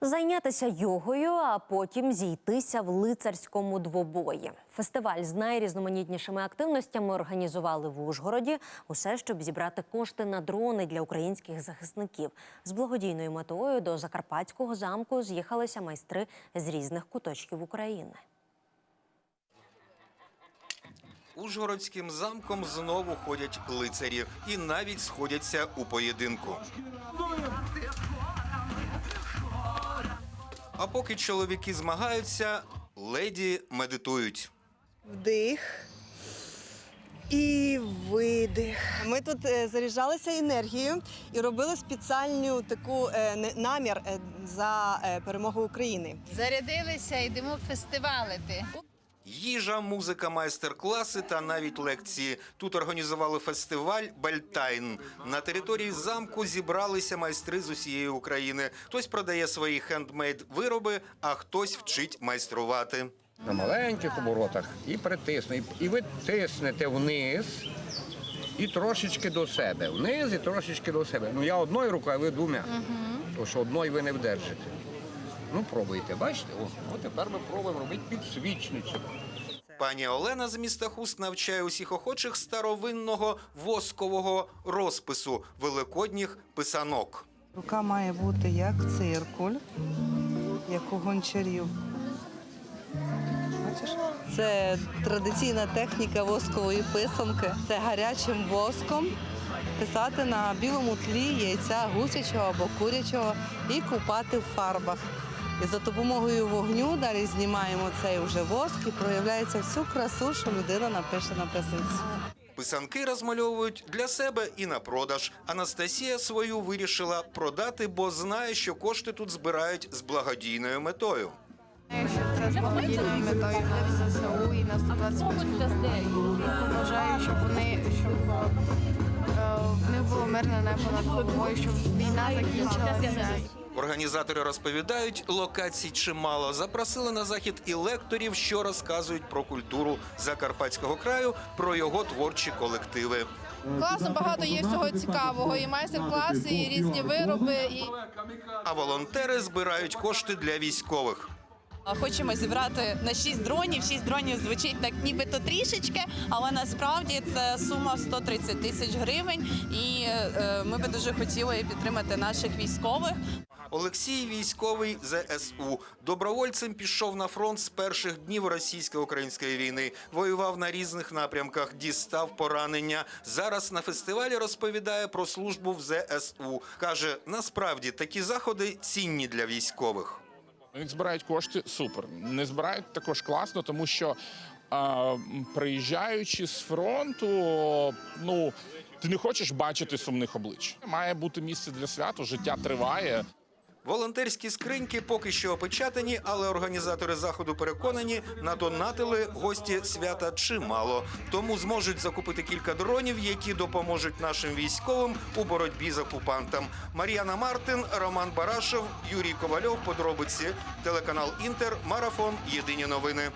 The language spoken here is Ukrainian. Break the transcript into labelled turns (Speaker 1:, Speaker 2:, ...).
Speaker 1: Зайнятися йогою, а потім зійтися в лицарському двобої. Фестиваль з найрізноманітнішими активностями організували в Ужгороді. Усе, щоб зібрати кошти на дрони для українських захисників. З благодійною метою до Закарпатського замку з'їхалися майстри з різних куточків України.
Speaker 2: Ужгородським замком знову ходять лицарі і навіть сходяться у поєдинку. А поки чоловіки змагаються, леді медитують.
Speaker 3: Вдих і видих. Ми тут е, заряджалися енергією і робили спеціальну таку е, не- намір е, за е, перемогу України.
Speaker 4: Зарядилися, йдемо фестивалити.
Speaker 2: Їжа, музика, майстер-класи та навіть лекції. Тут організували фестиваль Бальтайн. На території замку зібралися майстри з усієї України. Хтось продає свої хендмейд вироби, а хтось вчить майструвати.
Speaker 5: на маленьких оборотах і притисну. І, і ви тиснете вниз і трошечки до себе. Вниз і трошечки до себе. Ну я одною рукою, а ви двома. Тому що одною ви не вдержите. Ну, пробуйте, бачите? О, от тепер ми пробуємо робити підсвічницю.
Speaker 2: Пані Олена з міста Хуст навчає усіх охочих старовинного воскового розпису великодніх писанок.
Speaker 6: Рука має бути як циркуль, як у гончарів. Бачиш? Це традиційна техніка воскової писанки. Це гарячим воском писати на білому тлі яйця гусячого або курячого і купати в фарбах. І за допомогою вогню далі знімаємо цей вже воск і проявляється всю красу, що людина напише на писанці.
Speaker 2: Писанки розмальовують для себе і на продаж. Анастасія свою вирішила продати, бо знає, що кошти тут збирають з благодійною метою.
Speaker 7: Це з благодійною метою на ЗСУ і на 128. Бажаю, щоб вони щоб е, в них було мирне небо над головою, щоб війна закінчилася.
Speaker 2: Організатори розповідають, локацій чимало. Запросили на захід і лекторів, що розказують про культуру Закарпатського краю, про його творчі колективи.
Speaker 7: Класно, багато є всього цікавого. І майстер-класи, і різні вироби. І...
Speaker 2: А волонтери збирають кошти для військових.
Speaker 8: Хочемо зібрати на 6 дронів. 6 дронів звучить так нібито трішечки, але насправді це сума в 130 тисяч гривень. І е, ми би дуже хотіли підтримати наших військових.
Speaker 2: Олексій військовий ЗСУ. Добровольцем пішов на фронт з перших днів російсько-української війни. Воював на різних напрямках, дістав поранення. Зараз на фестивалі розповідає про службу в ЗСУ. каже, насправді такі заходи цінні для військових.
Speaker 9: Вони збирають кошти супер. Не збирають також класно, тому що а, приїжджаючи з фронту, ну ти не хочеш бачити сумних облич. Має бути місце для святу, життя триває.
Speaker 2: Волонтерські скриньки поки що опечатані, але організатори заходу переконані, надонатили гості свята чимало. Тому зможуть закупити кілька дронів, які допоможуть нашим військовим у боротьбі з окупантом. Мар'яна Мартин, Роман Барашев, Юрій Ковальов. Подробиці телеканал Інтер, Марафон. Єдині новини.